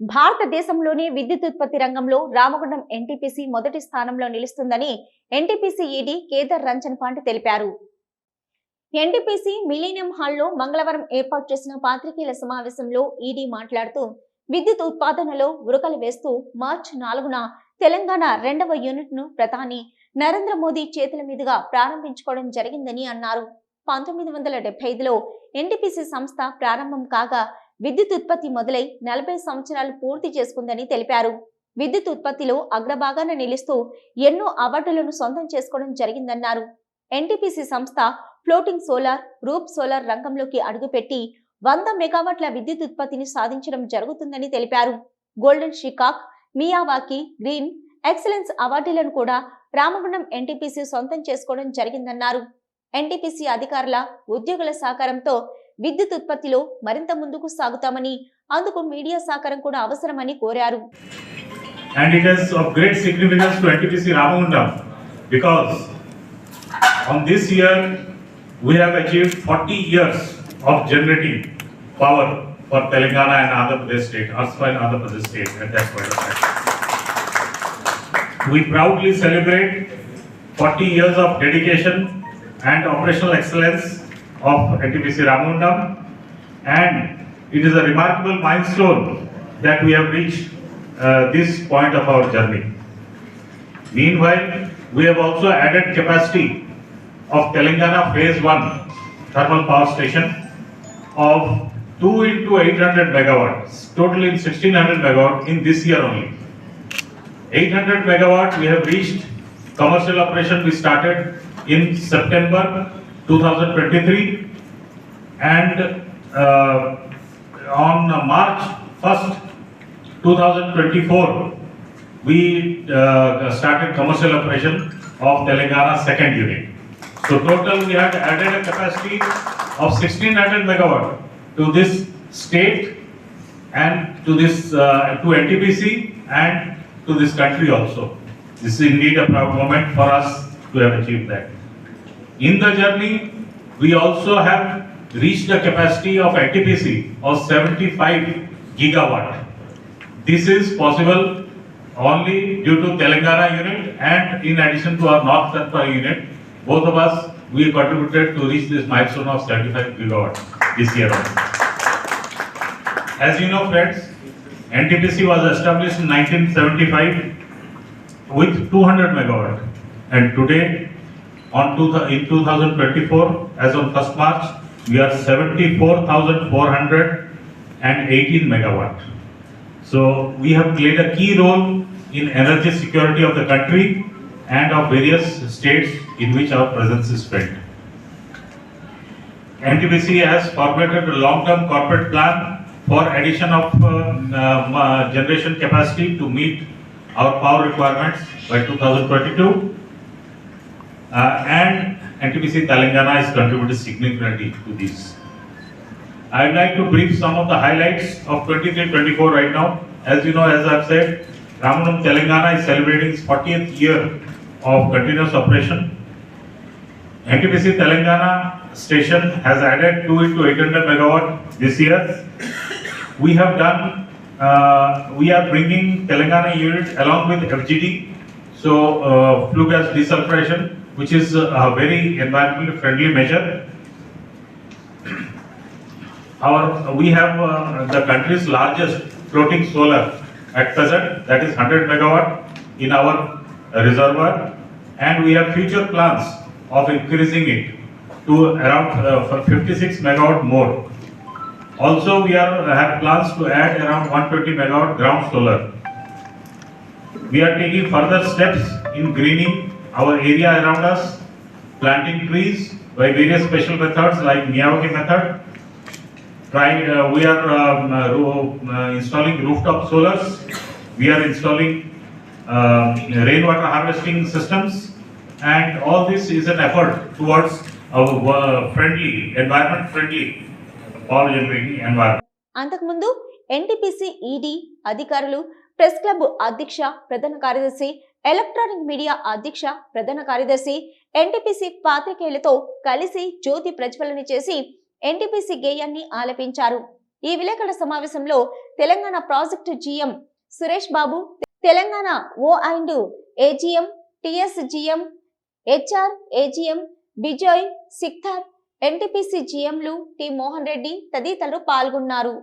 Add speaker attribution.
Speaker 1: భారతదేశంలోనే విద్యుత్ ఉత్పత్తి రంగంలో రామగుండం ఎన్టీపీసీ మొదటి స్థానంలో నిలుస్తుందని ఎన్టీపీసీ ఈడీ కేదార్ రంజన్ పాండే తెలిపారు. ఎన్టీపీసీ మిలీనియం హాల్లో మంగళవారం ఏర్పాటు చేసిన పాత్రికేయుల సమావేశంలో ఈడీ మాట్లాడుతూ విద్యుత్ ఉత్పాదనలో ఉరకలు వేస్తూ మార్చి నాలుగున తెలంగాణ రెండవ యూనిట్ను ప్రధాని నరేంద్ర మోదీ చేతుల మీదుగా ప్రారంభించుకోవడం జరిగిందని అన్నారు. పంతొమ్మిది వందల డెబ్బై ఐదులో ఎన్టీపీసీ సంస్థ ప్రారంభం కాగా విద్యుత్ ఉత్పత్తి మొదలై నలభై సంవత్సరాలు పూర్తి చేసుకుందని తెలిపారు. విద్యుత్ ఉత్పత్తిలో అగ్రభాగాన నిలుస్తూ ఎన్నో అవార్డులను సొంతం చేసుకోవడం జరిగిందన్నారు. ఎన్టీపీసీ సంస్థ ఫ్లోటింగ్ సోలార్ రూప్ సోలార్ రంగంలోకి అడుగుపెట్టి వంద మెగావాట్ల విద్యుత్ ఉత్పత్తిని సాధించడం జరుగుతుందని తెలిపారు. గోల్డెన్ షికాక్ మియావాకి గ్రీన్ ఎక్సలెన్స్ అవార్డులను కూడా రామగుండం ఎన్టీపీసీ సొంతం చేసుకోవడం జరిగిందన్నారు. ఎన్టీపీసీ అధికారుల ఉద్యోగుల సహకారంతో విద్యుత్ ఉత్పత్తిలో మరింత ముందుకు సాగుతామని అందుకు మీడియా సహకారం కూడా అవసరమని కోరారు
Speaker 2: and it is of great significance to NTPC Ramagundam because on this year we have achieved 40 years of generating power for Telangana and Andhra Pradesh state, erstwhile Andhra Pradesh state at that point of time. We proudly celebrate 40 years of dedication and operational excellence of NTPC Ramagundam and it is a remarkable milestone that we have reached uh, this point of our journey. Meanwhile, we have also added capacity of Telangana Phase 1 thermal power station of 2 into 800 megawatts, totally 1600 megawatt in this year only. 800 megawatt we have reached, commercial operation we started in September 2023 and uh, on March 1st 2024, we uh, started commercial operation of Telangana second unit. So total we had added a capacity of 1600 megawatt to this state and to this, uh, to NTPC and to this country also. This is indeed a proud moment for us to have achieved that. In the journey, we also have reached a capacity of NTPC of 75 gigawatt. This is possible only due to Telangana unit and in addition to our North Tattva unit. Both of us, we contributed to reach this milestone of 75 gigawatt this year. As you know friends, NTPC was established in 1975 with 200 megawatt and today on two, in 2024 as on 1st March we are 74,418 megawatt. So we have played a key role in energy security of the country and of various states in which our presence is felt. NTPC has formulated a long-term corporate plan for addition of uh, uh, generation capacity to meet our power requirements by 2022. Uh, and NTPC Telangana has contributed significantly to this. I would like to brief some of the highlights of 23-24 right now. As you know, as I've said, Ramanam Telangana is celebrating its 40th year of continuous operation. NTPC Telangana station has added 2 into 800 megawatt this year. We have done, uh, we are bringing Telangana unit along with FGD, so uh, flue gas desulfuration, which is a very environmentally friendly measure. Our, we have uh, the country's largest floating solar at present, that is 100 megawatt in our reservoir, and we have future plans of increasing it to around uh, for 56 megawatt more. Also, we are have plans to add around 120 megawatt ground solar. We are taking further steps in greening our area around us, planting trees by various special methods like Miyawaki method. Trying, uh, we are um, uh, installing rooftop solars. We are installing um, rainwater harvesting systems, and all this is an effort towards a uh, friendly, environment friendly power generating environment.
Speaker 1: అంతకుముందు NTPC ED అధికారులు press club అధ్యక్ష ప్రధాన కార్యదర్శి electronic media అధ్యక్ష ప్రధాన కార్యదర్శి NTPC పాత్రికేయులతో కలిసి జ్యోతి ప్రజ్వలన చేసి ఎన్టీపీసీ గేయాన్ని ఆలపించారు. ఈ విలేకరుల సమావేశంలో Telangana project GM Suresh Babu Telangana O and AGM TSGM HR AGM Bijoy Sikdar NTPC జీఎంలు T Mohan Reddy తదితరులు పాల్గొన్నారు.